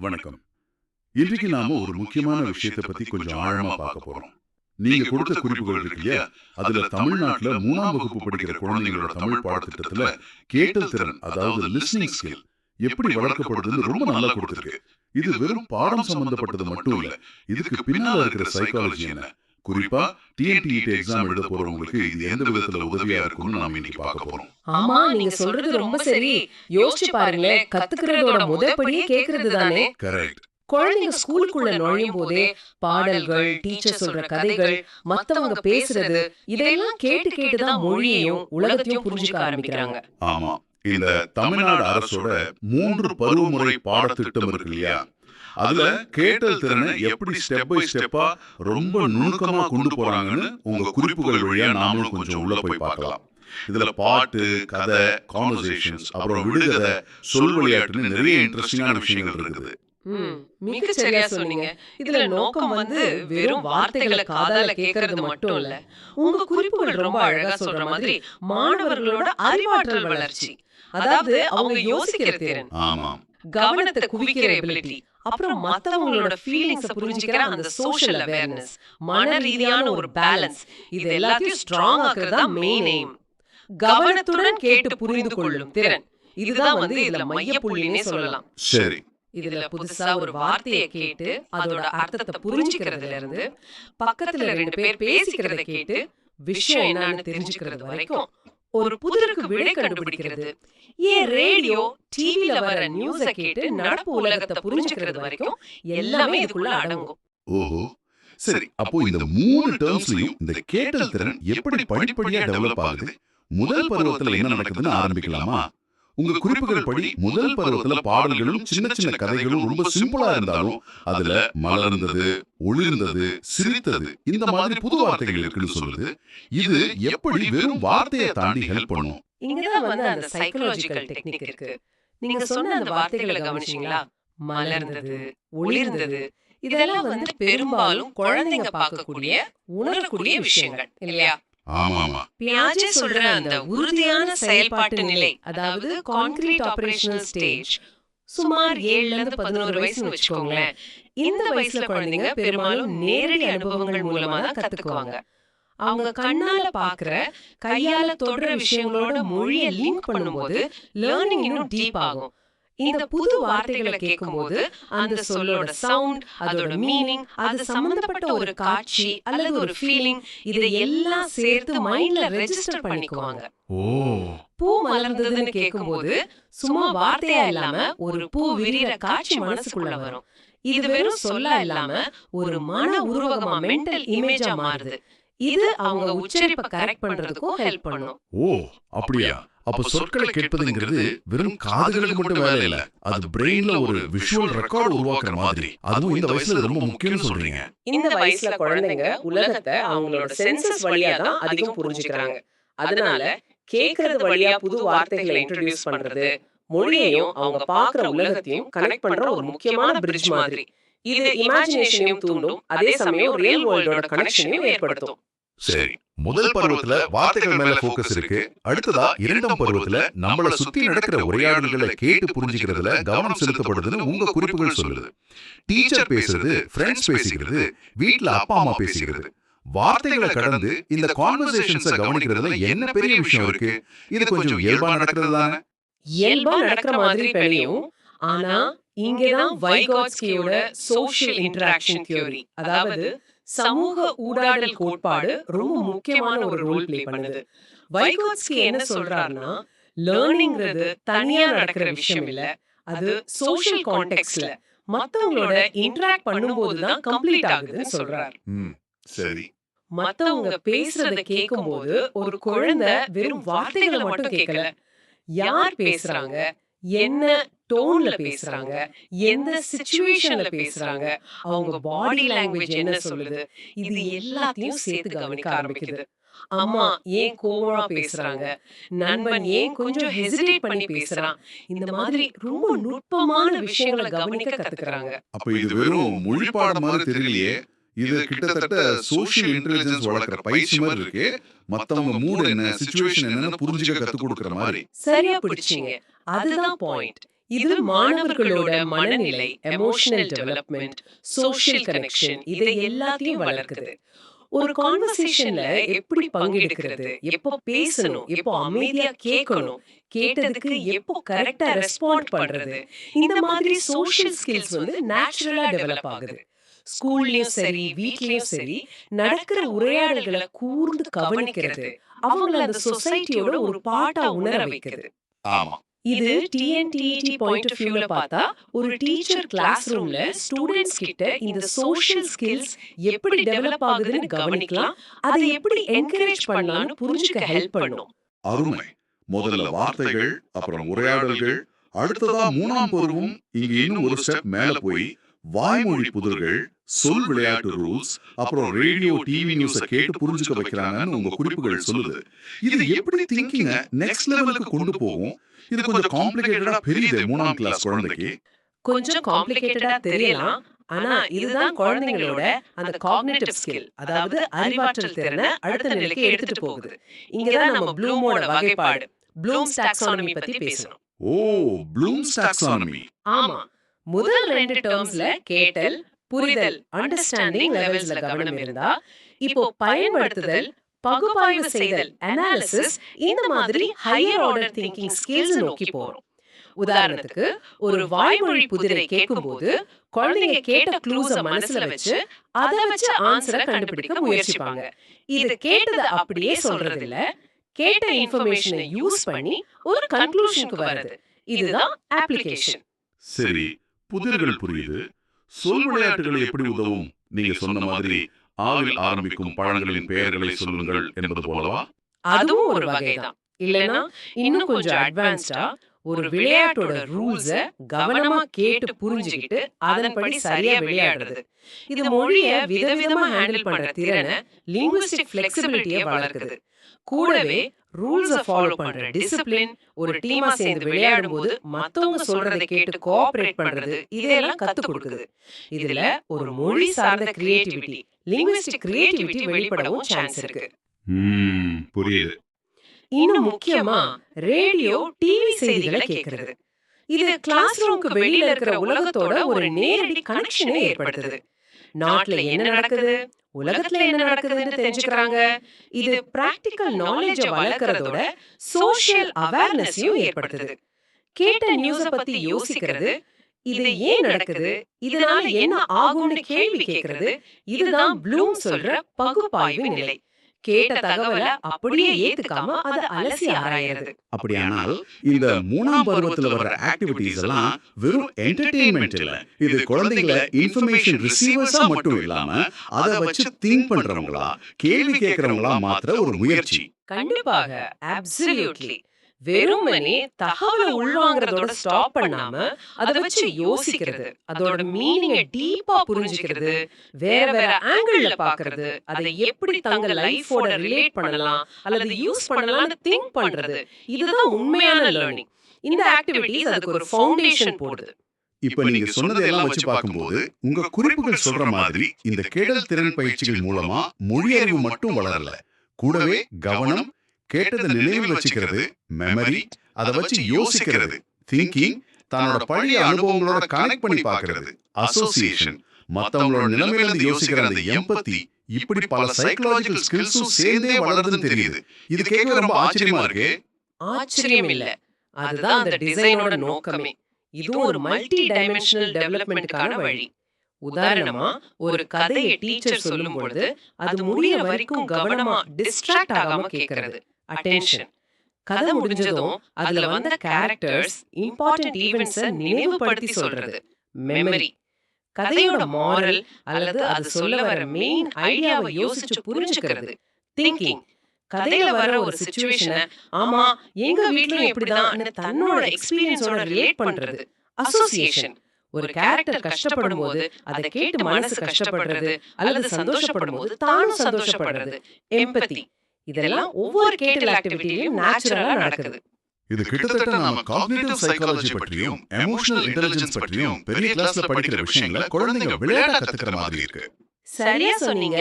வணக்கம். இன்றைக்கு நாம ஒரு முக்கியமான விஷயத்தை பத்தி கொஞ்சம் ஆழமா பார்க்க போறோம். நீங்க கொடுத்த குறிப்புகள் இருக்கு இல்லையா? அதுல தமிழ்நாட்டுல மூணாம் வகுப்பு படிக்கிற குழந்தைங்களோட தமிழ் பாடத்திட்டத்துல கேட்டல் திறன் அதாவது லிஸ்னிங் ஸ்கில் எப்படி வளர்க்கப்படுதுன்னு ரொம்ப நல்லா கொடுத்திருக்கு. இது வெறும் பாடம் சம்பந்தப்பட்டது மட்டும் இல்ல. இதுக்கு பின்னால இருக்கிற சைக்காலஜி என்ன? குறிப்பா டிஎன்டிஇடி எக்ஸாம் எழுத போறவங்களுக்கு இது எந்த விதத்துல உதவியா இருக்கும்னு நாம இன்னைக்கு பார்க்க போறோம். ஆமா நீங்க சொல்றது ரொம்ப சரி. யோசிச்சு பாருங்களேன். கத்துக்கிறதோட முதற்படியே கேக்குறது தானே? கரெக்ட் குழந்தைங்க ஸ்கூலுக்குள்ள நுழையும் போதே பாடல்கள் டீச்சர் சொல்ற கதைகள் மத்தவங்க பேசுறது இதெல்லாம் கேட்டு கேட்டுதான் மொழியையும் உலகத்தையும் புரிஞ்சுக்க ஆரம்பிக்கிறாங்க. ஆமா இந்த தமிழ்நாடு அரசோட மூன்று பருவமுறை பாடத்திட்டம் இருக்கு இல்லையா? அதுல கேட்டல் திறனை எப்படி ஸ்டெப் பை ஸ்டெப்பா ரொம்ப நுணுக்கமா கொண்டு போறாங்கன்னு உங்க குறிப்புகள் வழியா நாமளும் கொஞ்சம் உள்ள போய் பார்க்கலாம். இதுல பாட்டு கதை கான்வர்சேஷன்ஸ் அப்புறம் விடுகதை சொல் விளையாட்டுன்னு நிறைய இன்ட்ரெஸ்டிங்கான விஷயங்கள் இருக்குது. ம், மிக சரியா சொன்னீங்க. இதுல நோக்கம் வந்து வெறும் வார்த்தைகளை காதால கேக்குறது மட்டும் இல்ல. உங்க குறிப்புகள் ரொம்ப அழகா சொல்ற மாதிரி மாணவர்களோட அறிவாற்றல் வளர்ச்சி. அதாவது அவங்க யோசிக்கிற திறன். ஆமா கவனத்தை குவிக்கிற எபிலிட்டி அப்புறம் மத்தவங்களோட ஃபீலிங்ஸ புரிஞ்சுக்கிற அந்த சோஷியல் அவேர்னஸ் மன ரீதியான ஒரு பேலன்ஸ் இது எல்லாத்தையும் ஸ்ட்ராங் ஆக்குறது தான் மெயின் எய்ம் கவனத்துடன் கேட்டு புரிந்து கொள்ளும் திறன். இதுதான் வந்து இதுல மையப்புள்ளினே சொல்லலாம். சரி. இதுல புதுசா ஒரு வார்த்தையை கேட்டு அதோட அர்த்தத்தை புரிஞ்சுக்கிறதுல இருந்து பக்கத்துல ரெண்டு பேர் பேசிக்கிறத கேட்டு விஷயம் என்னன்னு தெரிஞ்சுக்கிறது வரைக்கும் ஒரு புதிருக்கு விடை கண்டுபிடிக்கிறது. ஏன் ரேடியோ டிவில வர நியூஸ கேட்டு நடப்பு உலகத்தை புரிஞ்சுக்கிறது வரைக்கும் எல்லாமே இதுக்குள்ள அடங்கும். ஓஹோ சரி அப்போ இந்த மூணு டேர்ம்ஸ்லயும் இந்த கேட்டல் திறன் எப்படி படிப்படியா டெவலப் ஆகுது? முதல் பருவத்துல என்ன நடக்குதுன்னு ஆரம்பிக்கலாமா? உங்க குறிப்புகள் படி முதல் பருவத்துல பாடல்களும் சின்ன சின்ன கதைகளும் ரொம்ப சிம்பிளா இருந்தாலும் அதுல மலர்ந்தது ஒளிர்ந்தது சிரித்தது இந்த மாதிரி புது வார்த்தைகள் இருக்குன்னு சொல்லுது. இது எப்படி வெறும் வார்த்தையை தாண்டி ஹெல்ப் பண்ணும்? இங்கதான் வந்து அந்த சைக்காலஜிக்கல் டெக்னிக் இருக்கு. நீங்க சொன்ன அந்த வார்த்தைகளை கவனிச்சீங்களா? மலர்ந்தது ஒளிர்ந்தது. இதெல்லாம் வந்து பெரும்பாலும் குழந்தைங்க பார்க்கக்கூடிய உணரக்கூடிய விஷயங்கள் இல்லையா? ஆமா ஆமா பியாஜே சொல்ற அந்த உறுதியான செயல்பாட்டு நிலை அதாவது கான்கிரீட் ஆபரேஷனல் ஸ்டேஜ் சுமார் ஏழுல இருந்து பதினோரு வயசுன்னு வச்சுக்கோங்களேன். இந்த வயசுல குழந்தைங்க பெரும்பாலும் நேரடி அனுபவங்கள் மூலமா தான் கத்துக்குவாங்க. அவங்க கண்ணால பாக்குற கையால தொடுற விஷயங்களோட மொழிய லிங்க் பண்ணும்போது லேர்னிங் இன்னும் டீப் ஆகும். இந்த புது வார்த்தைகளை கேட்கும்போது அந்த சொல்லோட சவுண்ட் அதோட மீனிங் அது சம்பந்தப்பட்ட ஒரு காட்சி அல்லது ஒரு ஃபீலிங் இதை எல்லாம் சேர்த்து மைண்ட்ல ரெஜிஸ்டர் பண்ணிக்குவாங்க. ஓ. பூ மலர்ந்ததுன்னு கேட்கும்போது சும்மா வார்த்தையா இல்லாம ஒரு பூ விரிகிற காட்சி மனசுக்குள்ள வரும். இது வெறும் சொல்லா இல்லாம ஒரு மன உருவகமா மென்டல் இமேஜா மாறுது. இது அவங்க உச்சரிப்பை கரெக்ட் பண்றதுக்கும் ஹெல்ப் பண்ணும். ஓ அப்படியா? அப்ப சொற்களை கேட்பதுங்கிறது வெறும் காதுகளுக்கு மட்டும் வேலை இல்ல. அது பிரெயின்ல ஒரு விஷுவல் ரெக்கார்டு உருவாக்குற மாதிரி. அதுவும் இந்த வயசுல ரொம்ப முக்கியம்னு சொல்றீங்க. இந்த வயசுல குழந்தைங்க உலகத்தை அவங்களோட சென்சஸ் வழியா தான் அதிகம் புரிஞ்சுக்கிறாங்க. அதனால கேக்குறது வழியா புது வார்த்தைகளை இன்ட்ரோடியூஸ் பண்றது. மொழியையும் அவங்க பாக்குற உலகத்தையும் கனெக்ட் பண்ற ஒரு முக்கியமான பிரிட்ஜ் மாதிரி. இது இமேஜினேஷனையும் தூண்டும். அதே சமயம் ரியல் வேர்ல்டோட கனெக்ஷனையும் ஏற்படுத்தும். சரி. முதல் பருவத்துல வார்த்தைகள் மேல ஃபோக்கஸ் இருக்கு. அடுத்ததா இரண்டாம் பருவத்துல நம்மள சுத்தி நடக்கிற உரையாடல்களை கேட்டு புரிஞ்சுக்கிறதுல கவனம் செலுத்தப்படுதுன்னு உங்க குறிப்புகள் சொல்லுது. டீச்சர் பேசுறது ஃப்ரெண்ட்ஸ் பேசிக்கிறது வீட்ல அப்பா அம்மா பேசிக்கிறது. வார்த்தைகளை கடந்து இந்த கான்வர்சேஷன்ஸ கவனிக்கிறதுல என்ன பெரிய விஷயம் இருக்கு? இது கொஞ்சம் இயல்பா நடக்கிறது தானே? இயல்பா நடக்கிற மாதிரி பெரியும் ஆனா இங்கதான் வைகாட்ஸ்கியோட சோஷியல் இன்டராக்ஷன் தியோரி அதாவது சமூக ஊடாடல் கோட்பாடு ரொம்ப முக்கியமான ஒரு ரோல் ப்ளே பண்ணுது. வைகாட்ஸ்கி என்ன சொல்றாருன்னா லேர்னிங்கிறது தனியா நடக்கிற விஷயம் இல்ல. அது சோஷியல் கான்டெக்ட்ல மத்தவங்களோட இன்டராக்ட் பண்ணும்போது தான் கம்ப்ளீட் ஆகுதுன்னு சொல்றாரு. சரி. மத்தவங்க பேசுறத கேட்கும்போது ஒரு குழந்தை வெறும் வார்த்தைகளை மட்டும் கேட்கல. யார் பேசுறாங்க? என்ன டோன்ல பேசுறாங்க? எந்த சிச்சுவேஷன்ல பேசுறாங்க? அவங்க பாடி லாங்குவேஜ் என்ன சொல்லுது? இது எல்லாத்தையும் சேர்த்து கவனிக்க ஆரம்பிக்குது. அம்மா ஏன் கோவமா பேசுறாங்க? நண்பன் ஏன் கொஞ்சம் ஹெசிடேட் பண்ணி பேசுறான்? இந்த மாதிரி ரொம்ப நுட்பமான விஷயங்களை கவனிக்க கத்துக்கிறாங்க. அப்ப இது வெறும் மொழி பாடம் மாதிரி தெரியலையே. இது கிட்டத்தட்ட சோஷியல் இன்டெலிஜென்ஸ் வளர்க்குற பயிற்சி மாதிரி இருக்கு. மத்தவங்க மூட் என்ன சுச்சுவேஷன் என்னன்னு புரிஞ்சுக்க கத்து கொடுக்கற மாதிரி. சரியா பிடிச்சீங்க. அதுதான் பாயிண்ட் இது மாணவர்களோட மனநிலை எமோஷனல் டெவலப்மெண்ட் சோஷியல் கனெக்ஷன் இதை எல்லாத்தையும் வளர்க்குது. ஒரு கான்வர்சேஷன்ல எப்படி பங்கெடுக்கிறது எப்போ பேசணும் எப்போ அமைதியா கேட்கணும் கேட்டதுக்கு எப்போ கரெக்டா ரெஸ்பாண்ட் பண்றது. இந்த மாதிரி சோஷியல் ஸ்கில்ஸ் வந்து நேச்சுரலா டெவலப் ஆகுது. ஸ்கூல்லயும் சரி வீட்லயும் சரி நடக்கிற உரையாடல்களை கூர்ந்து கவனிக்கிறது. அவங்கள அந்த சொசைட்டியோட ஒரு பாட்டா உணர வைக்குது. ஆமா. இது டிஎன்டிஇடி பாயிண்ட் ஆஃப் வியூல பார்த்தா ஒரு டீச்சர் கிளாஸ் ரூம்ல ஸ்டூடெண்ட்ஸ் கிட்ட இந்த சோஷியல் ஸ்கில்ஸ் எப்படி டெவலப் ஆகுதுன்னு கவனிக்கலாம். அதை எப்படி என்கரேஜ் பண்ணலாம்னு புரிஞ்சுக்க ஹெல்ப் பண்ணும். அருமை. முதல்ல வார்த்தைகள் அப்புறம் உரையாடல்கள் அடுத்ததா மூணாம் பருவம் இங்க இன்னும் ஒரு ஸ்டெப் மேல போய் வாய்மொழி புதிர்கள் சொல் விளையாட்டு ரூல்ஸ் அப்புறம் ரேடியோ டிவி நியூஸ கேட்டு புரிஞ்சுக்க வைக்கிறாங்கன்னு உங்க குறிப்புகள் சொல்லுது. இது எப்படி திங்கிங்க நெக்ஸ்ட் லெவலுக்கு கொண்டு போகும்? இது கொஞ்சம் காம்ப்ளிகேட்டடா பெரியது மூணாம் கிளாஸ் குழந்தைக்கு. கொஞ்சம் காம்ப்ளிகேட்டடா தெரியலாம் ஆனா இதுதான் குழந்தைங்களோட அந்த காக்னிட்டிவ் ஸ்கில் அதாவது அறிவாற்றல் திறனை அடுத்த நிலைக்கு எடுத்துட்டு போகுது. இங்கதான் நம்ம ப்ளூமோட வகைப்பாடு ப்ளூம்ஸ் டாக்ஸானமி பத்தி பேசணும் ஓ ப்ளூம்ஸ் டாக்ஸானமி ஆமா. முதல் ரெண்டு டேர்ம்ஸ்ல கேட்டல் புரிதல் அண்டர்ஸ்டாண்டிங் லெவல்ஸ்ல கவனம் இருந்தா இப்போ பயன்படுத்துதல் பகுப்பாய்வு செய்தல் அனாலிசிஸ் இந்த மாதிரி ஹையர் ஆர்டர் திங்கிங் ஸ்கில்ஸ் நோக்கி போறோம். உதாரணத்துக்கு ஒரு வாய்மொழி புதிரை கேட்கும்போது குழந்தைங்க கேட்ட க்ளூஸ மனசுல வச்சு அதை வச்சு ஆன்சரை கண்டுபிடிக்க முயற்சிப்பாங்க. இது கேட்டதை அப்படியே சொல்றது இல்ல கேட்ட இன்ஃபர்மேஷனை யூஸ் பண்ணி ஒரு கன்க்ளூஷனுக்கு வருது இதுதான் அப்ளிகேஷன் சரி புதிர்கள் புரியுது. சொல் விளையாட்டுகள் எப்படி உதவும்? நீங்க சொன்ன மாதிரி ஆவில் ஆரம்பிக்கும் பழங்களின் பெயர்களை சொல்லுங்கள் என்பது போலவா? அதுவும் ஒரு வகைதான். இல்லனா இன்னும் கொஞ்சம் அட்வான்ஸ்டா ஒரு விளையாட்டோட ரூல்ஸ கவனமா கேட்டு புரிஞ்சுக்கிட்டு அதன்படி சரியா விளையாடுறது. இது மொழிய விதவிதமா ஹேண்டில் பண்ற திறனை லிங்குவிஸ்டிக் ஃபிளெக்சிபிலிட்டியை வளர்க்குது. கூடவே ரூல்ஸ ஃபாலோ பண்ற டிசிப்ளின் ஒரு டீமா சேர்ந்து விளையாடும் போது மத்தவங்க சொல்றதை கேட்டு கோஆபரேட் பண்றது இதெல்லாம் கத்து கொடுக்குது. இதுல ஒரு மொழி சார்ந்த கிரியேட்டிவிட்டி லிங்குவிஸ்டிக் கிரியேட்டிவிட்டி வெளிப்படவும் சான்ஸ் இருக்கு. புரியுது. இன்னும் முக்கியமா ரேடியோ டிவி செய்திகளை கேட்கறது இது கிளாஸ் ரூமுக்கு வெளியில இருக்கிற உலகத்தோட ஒரு நேரடி கனெக்ஷனை ஏற்படுத்துது. நாட்டுல என்ன நடக்குது? உலகத்துல என்ன நடக்குதுன்னு தெரிஞ்சுக்கிறாங்க? இது பிராக்டிக்கல் நாலேஜ வளர்க்கறதோட சோஷியல் அவேர்னஸையும் ஏற்படுத்துது. கேட்ட நியூஸ பத்தி யோசிக்கிறது இது ஏன் நடக்குது? இதனால என்ன ஆகும்னு கேள்வி கேட்கறது? இதுதான் ப்ளூம் சொல்ற பகுப்பாய்வு நிலை. கேட்ட தகவலை அப்படியே ஏத்துக்காம அதை அலசி ஆராயறது. அப்படியானால் இந்த மூணாம் பருவத்துல வர்ற ஆக்டிவிட்டீஸ் எல்லாம் வெறும் என்டர்டெயின்மெண்ட் இல்ல. இது குழந்தைகளை இன்ஃபர்மேஷன் ரிசீவர்ஸா மட்டும் இல்லாம அதை வச்சு திங்க் பண்றவங்களா கேள்வி கேட்கறவங்களா மாத்திர ஒரு முயற்சி. கண்டிப்பாக. அப்சல்யூட்லி வெறுமனே தகவலை உள்வாங்கறதோட ஸ்டாப் பண்ணாம அதை வச்சு யோசிக்கிறது. அதோட மீனிங்க டீப்பா புரிஞ்சுக்கிறது. வேற வேற ஆங்கிள் பாக்குறது அதை எப்படி தங்க லைஃபோட ரிலேட் பண்ணலாம் அல்லது யூஸ் பண்ணலாம்னு திங்க் பண்றது. இதுதான் உண்மையான லேர்னிங் இந்த ஆக்டிவிட்டிஸ் அதுக்கு ஒரு ஃபவுண்டேஷன் போடுது. இப்ப நீங்க சொன்னதெல்லாம் வச்சு பார்க்கும்போது உங்க குறிப்புகள் சொல்ற மாதிரி இந்த கேடல் திறன் பயிற்சிகள் மூலமா மொழி அறிவு மட்டும் வளரல. கூடவே கவனம் கேட்டதை நினைவில் வச்சுக்கிறது மெமரி அதை வச்சு யோசிக்கிறது திங்கிங் தன்னோட பழைய அனுபவங்களோட கனெக்ட் பண்ணி பார்க்கிறது அசோசியேஷன் மத்தவங்களோட நிலைமையில இருந்து யோசிக்கிற அந்த எம்பத்தி இப்படி பல சைக்கலாஜிக்கல் ஸ்கில்ஸும் சேர்ந்தே வளருதுன்னு தெரியுது. இது கேட்க ரொம்ப ஆச்சரியமா இருக்கு. ஆச்சரியம் இல்ல அதுதான் அந்த டிசைனோட நோக்கமே. இதுவும் ஒரு மல்டி டைமென்ஷனல் டெவலப்மெண்ட்டுக்கான வழி. உதாரணமா ஒரு கதையை டீச்சர் சொல்லும் பொழுது அது முடியிற வரைக்கும் கவனமா டிஸ்ட்ராக்ட் ஆகாம கேக்குறது அட்டென்ஷன் கதை முடிஞ்சதும் அதுல வந்த கேரக்டர்ஸ் இம்பார்ட்டன்ட் ஈவெண்ட்ஸ நினைவுபடுத்தி சொல்றது. மெமரி கதையோட மாரல் அல்லது அது சொல்ல வர மெயின் ஐடியாவை யோசிச்சு புரிஞ்சுக்கிறது. திங்கிங் கதையில வர ஒரு சுச்சுவேஷனை ஆமா எங்க வீட்லயும் இப்படிதான் தன்னோட எக்ஸ்பீரியன்ஸோட ரிலேட் பண்றது? அசோசியேஷன் ஒரு கேரக்டர் கஷ்டப்படும் போது அதை கேட்டு மனசு கஷ்டப்படுறது அல்லது சந்தோஷப்படும் போது தானும் சந்தோஷப்படுறது. எம்பத்தி இதெல்லாம் ஒவ்வொரு கேட்டல் ஆக்டிவிட்டிலையும் நேச்சுரலா நடக்குது. இது கிட்டத்தட்ட நாம காக்னிட்டிவ் சைக்காலஜி பற்றியும் எமோஷனல் இன்டெலிஜென்ஸ் பற்றியும் பெரிய கிளாஸ்ல படிக்கிற விஷயங்களை குழந்தைங்க விளையாட கத்துக்கிற மாதிரி இருக்கு. சரியா சொன்னீங்க.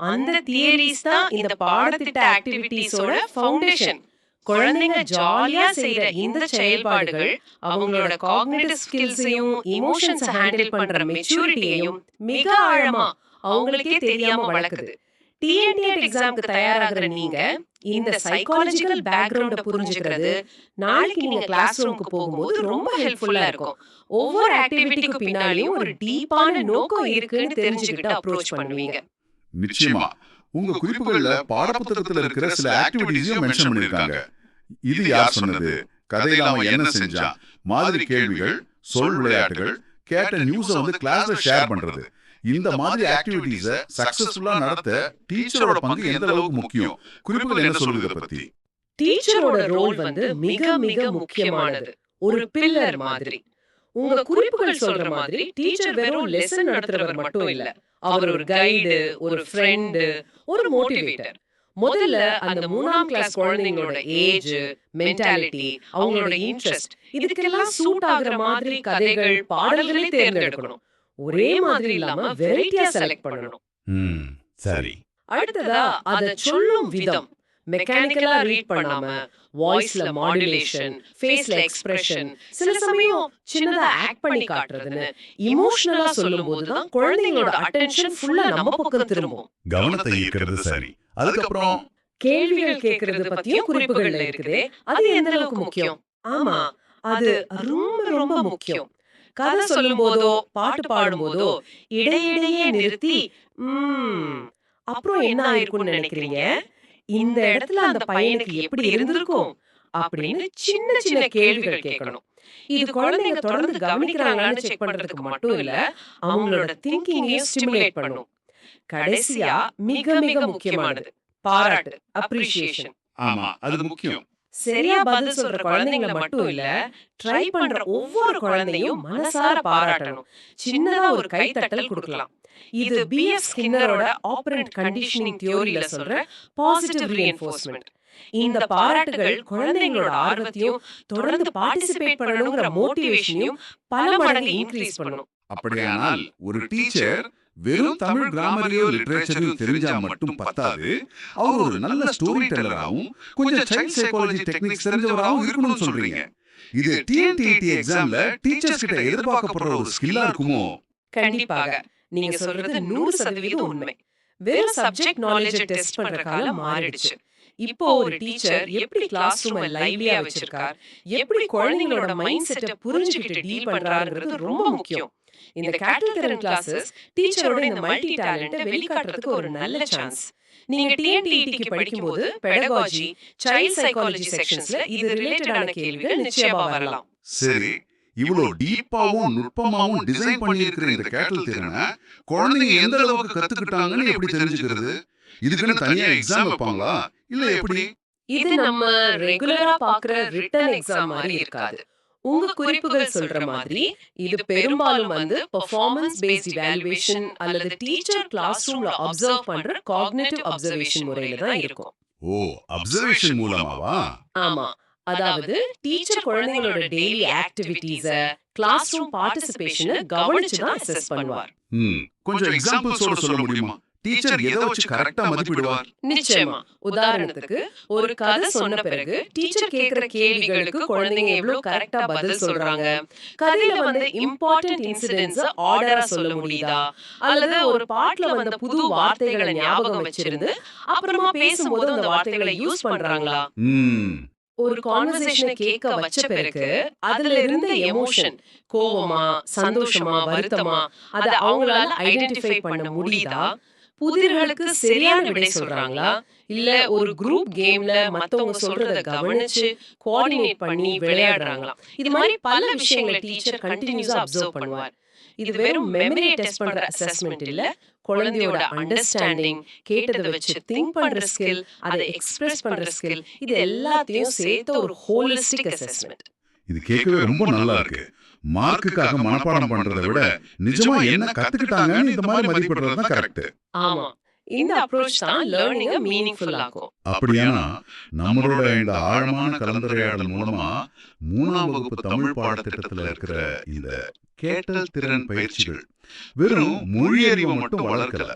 அந்த தியரிஸ் தான் இந்த பாடத்திட்ட ஆக்டிவிட்டீஸோட ஃபவுண்டேஷன் குழந்தைங்க ஜாலியா செய்யற இந்த செயல்பாடுகள் அவங்களோட காக்னிட்டிவ் ஸ்கில்ஸையும் இமோஷன்ஸ் ஹேண்டில் பண்ற மெச்சூரிட்டியையும் மிக ஆழமா அவங்களுக்கே தெரியாம வளர்க்குது. டிஎன்டிஎட் எக்ஸாம்க்கு தயாராகிற நீங்க இந்த சைக்காலஜிக்கல் பேக்ரவுண்ட புரிஞ்சுக்கிறது நாளைக்கு நீங்க கிளாஸ் ரூமுக்கு போகும்போது ரொம்ப ஹெல்ப்ஃபுல்லா இருக்கும். ஒவ்வொரு ஆக்டிவிட்டிக்கு பின்னாடியும் ஒரு டீப்பான நோக்கம் இருக்குன்னு தெரிஞ்சுக்கிட்டு அப்ரோச் பண்ணுவீங்க. நிச்சயமா. உங்க குறிப்புகள்ல பாடப்புத்தகத்துல இருக்கிற சில ஆக்டிவிட்டிஸையும் மென்ஷன் பண்ணிருக்காங்க இது யார் சொன்னது? கதையில அவன் என்ன செஞ்சான்? மாதிரி கேள்விகள் சொல் விளையாட்டுகள் கேட்ட நியூஸ வந்து கிளாஸ்ல ஷேர் பண்றது. இந்த மாதிரி ஆக்டிவிட்டிஸ சக்சஸ்ஃபுல்லா நடத்த டீச்சரோட பங்கு எந்த அளவுக்கு முக்கியம்? குறிப்புகள் என்ன சொல்லுது பத்தி? டீச்சரோட ரோல் வந்து மிக மிக முக்கியமானது. ஒரு பில்லர் மாதிரி. உங்க குறிப்புகள் சொல்ற மாதிரி டீச்சர் வெறும் லெசன் நடத்துறவர் மட்டும் இல்ல. அவர் ஒரு கைடு ஒரு ஃப்ரெண்டு ஒரு மோட்டிவேட்டர் முதல்ல அந்த மூணாம் கிளாஸ் குழந்தைங்களோட ஏஜ் மென்டாலிட்டி அவங்களோட இன்ட்ரெஸ்ட் இதுக்கெல்லாம் சூட் ஆகுற மாதிரி கதைகள் பாடல்களே தேர்ந்தெடுக்கணும். ஒரே மாதிரி இல்லாம வெரைட்டியா செலக்ட் பண்ணணும். ம் சரி. அடுத்ததா அத சொல்லும் விதம். மெக்கானிக்கலா ரீட் பண்ணாம வாய்ஸ்ல மாடுலேஷன் ஃபேஸ்ல எக்ஸ்பிரஷன் சில சமயம் சின்னதா ஆக்ட் பண்ணி காட்டுறதுன்னு இமோஷனலா சொல்லும்போது தான் குழந்தைங்களோட அட்டென்ஷன் ஃபுல்லா நம்ம பக்கம் திரும்பும். கவனத்தை ஈர்க்கிறது சரி. அதுக்கப்புறம் கேள்விகள் கேக்குறது பத்தியும் குறிப்புகள்ல இருக்குதே. அது எந்த அளவுக்கு முக்கியம்? ஆமா. அது ரொம்ப ரொம்ப முக்கியம். கதை சொல்லும் போதோ பாட்டு பாடும் போதோ இடையிடையே நிறுத்தி "ம்ம், அப்புறம் என்ன ஆயிருக்கும்னு நினைக்கிறீங்க? இந்த இடத்துல அந்த பையனுக்கு எப்படி இருந்திருக்கும் அப்படின்னு சின்ன சின்ன கேள்விகள் கேட்கணும். இது குழந்தைங்க தொடர்ந்து கவனிக்கிறாங்களான்னு செக் பண்றதுக்கு மட்டும் இல்ல அவங்களோட திங்கிங்கையும் ஸ்டிமுலேட் பண்ணும். கடைசியா மிக மிக முக்கியமானது. பாராட்டு அப்ரிசியேஷன் ஆமா அது முக்கியம். சரியா பதில் சொல்ற குழந்தைங்கள மட்டும் இல்ல ட்ரை பண்ற ஒவ்வொரு குழந்தையும் மனசார பாராட்டணும். சின்னதா ஒரு கைத்தட்டல் கொடுக்கலாம். இது பிஎஃப் ஸ்கின்னரோட ஆப்பரண்ட் கண்டிஷனிங் தியோரியில சொல்ற பாசிட்டிவ் ரீஎன்ஃபோர்ஸ்மெண்ட் இந்த பாராட்டுகள் குழந்தைங்களோட ஆர்வத்தையும் தொடர்ந்து பார்ட்டிசிபேட் பண்ணணுங்கிற மோட்டிவேஷனையும் பல மடங்கு இன்க்ரீஸ் பண்ணும். அப்படியானால் ஒரு டீச்சர் வெறும் தமிழ் கிராமரையோ லிட்ரேச்சரையோ தெரிஞ்சா மட்டும் பத்தாது. அவர் ஒரு நல்ல ஸ்டோரி டெல்லராகவும் கொஞ்சம் சைல்ட் சைக்காலஜி டெக்னிக்ஸ் தெரிஞ்சவராகவும் இருக்கணும்னு சொல்றீங்க. இது டிஎன்டிஐடி எக்ஸாம்ல டீச்சர்ஸ் கிட்ட எதிர்பார்க்கப்படுற ஒரு ஸ்கில்லா இருக்குமோ? கண்டிப்பாக. நீங்க சொல்றது நூறு சதவீதம் உண்மை. வெறும் சப்ஜெக்ட் நாலேஜ் டெஸ்ட் பண்ற காலம் மாறிடுச்சு. இப்போ ஒரு டீச்சர் எப்படி கிளாஸ் ரூம் லைவ்லியா வச்சிருக்கார்? எப்படி குழந்தைங்களோட மைண்ட் செட்டை புரிஞ்சுக்கிட்டு டீல் பண்றாருங்கிறது ரொம்ப முக்கியம். இந்த கேட்டல் திறன் கிளாஸஸ் டீச்சரோட இந்த மல்டி டேலண்ட்டை வெளிக்காட்டுறதுக்கு ஒரு நல்ல சான்ஸ் நீங்க டிஎன்டிஇடிக்கு படிக்கும்போது பெடகாஜி சைல்ட் சைக்காலஜி செக்ஷன்ஸ்ல இது ரிலேட்டடான கேள்விகள் நிச்சயமா வரலாம். சரி இவ்வளோ டீப்பாவும் நுட்பமாவும் டிசைன் பண்ணியிருக்கிற இந்த கேட்டல் திறனை குழந்தைங்க எந்த அளவுக்கு கத்துக்கிட்டாங்கன்னு எப்படி தெரிஞ்சுக்கிறது? இதுக்குன்னு தனியா எக்ஸாம் வைப்பாங்களா? இல்ல எப்படி? இது நம்ம ரெகுலரா பாக்குற ரிட்டன் எக்ஸாம் மாதிரி இருக்காது. உங்க குறிப்புகள் சொல்ற மாதிரி இது பெரும்பாலும் வந்து பெர்ஃபார்மன்ஸ் பேஸ்ட் இவாலுவேஷன் அல்லது டீச்சர் கிளாஸ் ரூம்ல அப்சர்வ் பண்ற காக்னிட்டிவ் அப்சர்வேஷன் முறையில தான் இருக்கும். ஓ அப்சர்வேஷன் மூலமாவா? ஆமா. அதாவது டீச்சர் குழந்தைங்களோட டெய்லி ஆக்டிவிட்டீஸ கிளாஸ் ரூம் பார்ட்டிசிபேஷனை கவனிச்சு தான் அசஸ் பண்ணுவார். ம். கொஞ்சம் எக்ஸாம்பிள்ஸோட சொல்ல முடியுமா? டீச்சர் எதை வச்சு கரெக்டா மதிப்பிடுவார்? நிச்சயமா. உதாரணத்துக்கு ஒரு கதை சொன்ன பிறகு டீச்சர் கேக்குற கேள்விகளுக்கு குழந்தைங்க எவ்வளவு கரெக்டா பதில் சொல்றாங்க? கதையில வந்த இம்பார்ட்டன்ட் இன்சிடென்ட்ஸ் ஆர்டரா சொல்ல முடியுதா? அல்லது ஒரு பாட்டுல வந்த புது வார்த்தைகளை ஞாபகம் வச்சிருந்து அப்புறமா பேசும்போது அந்த வார்த்தைகளை யூஸ் பண்றாங்களா? ஒரு கான்வர்சேஷனை கேட்க வச்ச பிறகு அதுல இருந்த எமோஷன் கோவமா சந்தோஷமா வருத்தமா அத அவங்களால ஐடென்டிஃபை பண்ண முடியுதா? புதிர்களுக்கு சரியான விடை சொல்றாங்களா? இல்ல ஒரு குரூப் கேம்ல மத்தவங்க சொல்றத கவனிச்சு கோஆர்டினேட் பண்ணி விளையாடுறாங்களா இது மாதிரி பல விஷயங்களை டீச்சர் கண்டினியூஸா அப்சர்வ் பண்ணுவார். இது வெறும் மெமரி டெஸ்ட் பண்ற அசஸ்மெண்ட் இல்ல குழந்தையோட அண்டர்ஸ்டாண்டிங் கேட்டதை வச்சு திங்க் பண்ற ஸ்கில் அதை எக்ஸ்பிரஸ் பண்ற ஸ்கில் இது எல்லாத்தையும் சேர்த்த ஒரு ஹோலிஸ்டிக் அசஸ்மெண்ட் இது கேட்கவே ரொம்ப நல்லா இருக்கு. மார்க்குக்காக மனப்பாடம் பண்றதை விட நிஜமா என்ன கத்துக்கிட்டாங்கன்னு இந்த மாதிரி மதிப்பிடுறது தான் கரெக்ட் ஆமா. இந்த அப்ரோச் தான் லேர்னிங்க மீனிங்ஃபுல் ஆகும் அப்படியானா நம்மளோட இந்த ஆழமான கலந்துரையாடல் மூலமா மூணாம் வகுப்பு தமிழ் பாடத்திட்டத்துல இருக்கிற இந்த கேட்டல் திறன் பயிற்சிகள். வெறும் மொழி அறிவை மட்டும் வளர்க்கல.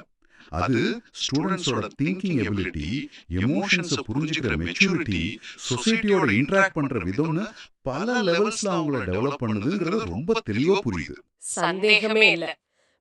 அது ஸ்டூடெண்ட்ஸோட திங்கிங் எபிலிட்டி எமோஷன்ஸை புரிஞ்சுக்கிற மெச்சூரிட்டி சொசைட்டியோட இன்டராக்ட் பண்ற விதம்னு பல லெவல்ஸ்ல அவங்கள டெவலப் பண்ணுதுங்கிறது ரொம்ப தெளிவா புரியுது. சந்தேகமே இல்ல.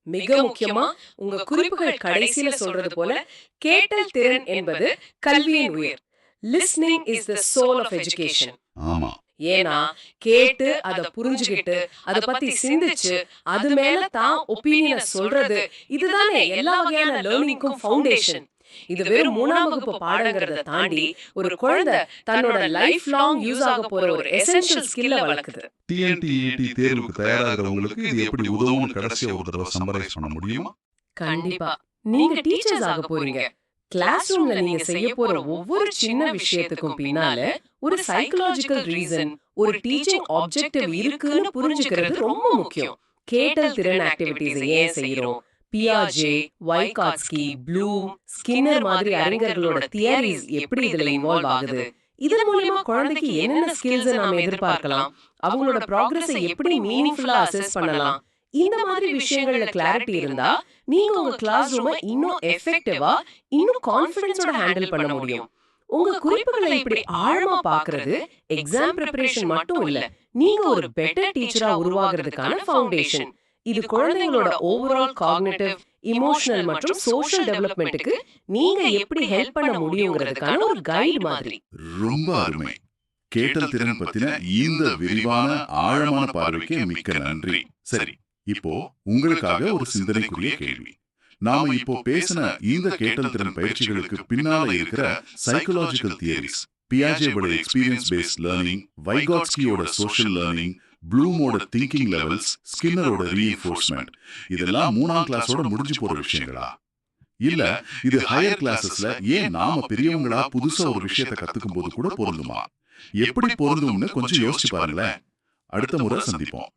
மிக முக்கியமா உங்க குறிப்புகள் கடைசியில சொல்றது போல கேட்டல் திறன் என்பது கல்வியின் உயிர். Listening is the soul of education ஆமா. ஏன்னா கேட்டு அத புரிஞ்சுகிட்டு அத பத்தி சிந்திச்சு அது மேல தான் ஒப்பீனியனை சொல்றது. இதுதானே எல்லா வகையான லேர்னிங்க்கும் ஃபவுண்டேஷன் இது வெறும் மூணாம் வகுப்பு பாடங்கிறத தாண்டி ஒரு குழந்தை தன்னோட லைஃப் லாங் யூஸ் ஆக போற ஒரு எசென்ஷியல் ஸ்கில்ல வளர்க்குது. டிஎன்டிஇடி E தேர்வுக்கு தயாராகிறவங்களுக்கு இது எப்படி உதவும்னு கடைசியா ஒரு தடவை சம்மரைஸ் பண்ண முடியுமா? கண்டிப்பா. நீங்க டீச்சர்ஸ் ஆக போறீங்க. கிளாஸ் ரூம்ல நீங்க செய்ய போற ஒவ்வொரு சின்ன விஷயத்துக்கும் பின்னால ஒரு சைக்கலாஜிக்கல் ரீசன் ஒரு டீச்சிங் ஆப்ஜெக்டிவ் இருக்குன்னு புரிஞ்சுக்கிறது ரொம்ப முக்கியம். கேட்டல் திறன் ஆக்டிவிட்டீஸ் ஏன் செய்யறோம்? பியாஜே வைகாட்ஸ்கி ப்ளூம் ஸ்கின்னர் மாதிரி அறிஞர்களோட தியரிஸ் எப்படி இதுல இன்வால்வ் ஆகுது? இதன் மூலியமா குழந்தைக்கு என்னென்ன ஸ்கில்ஸ் நாம எதிர்பார்க்கலாம்? அவங்களோட ப்ராக்ரஸை எப்படி மீனிங்ஃபுல்லா அசஸ் பண்ணலாம்? இந்த மாதிரி விஷயங்கள்ல கிளாரிட்டி இருந்தா நீங்க உங்க கிளாஸ் ரூமை இன்னும் எஃபெக்டிவா இன்னும் கான்ஃபிடன்ஸோட ஹேண்டில் பண்ண முடியும். உங்க குறிப்புகளை இப்படி ஆழமா பாக்குறது எக்ஸாம் ப்ரிப்பரேஷன் மட்டும் இல்ல. நீங்க ஒரு பெட்டர் டீச்சரா உருவாகிறதுக்கான ஃபவுண்டேஷன் இது குழந்தைங்களோட ஓவரால் காக்னிட்டிவ் இமோஷனல் மற்றும் சோஷியல் டெவலப்மெண்ட்டுக்கு நீங்க எப்படி ஹெல்ப் பண்ண முடியுங்கிறதுக்கான ஒரு கைடு மாதிரி. ரொம்ப அருமை. கேட்டல் திறன் பத்தின இந்த விரிவான ஆழமான பார்வைக்கு மிக்க நன்றி. சரி. இப்போ உங்களுக்காக ஒரு சிந்தனைக்குரிய கேள்வி. நாம இப்போ பேசின இந்த கேட்டல் திறன் பயிற்சிகளுக்கு பின்னால இருக்கிற சைக்கலாஜிக்கல் தியரிஸ் பியாஜேவோட எக்ஸ்பீரியன்ஸ் பேஸ்ட் லேர்னிங் வைகாட்ஸ்கியோட சோஷியல் லேர்னிங் ப்ளூமோட திங்கிங் லெவல்ஸ் ஸ்கின்னரோட ரீஎன்ஃபோர்ஸ்மெண்ட் இதெல்லாம் மூணாம் கிளாஸோட முடிஞ்சு போற விஷயங்களா? இல்ல இது ஹையர் கிளாஸஸ்ல ஏன் நாம பெரியவங்களா புதுசா ஒரு விஷயத்தை கத்துக்கும் போது கூட பொருந்துமா? எப்படி பொருந்தும்னு கொஞ்சம் யோசிச்சு பாருங்களேன். அடுத்த முறை சந்திப்போம்.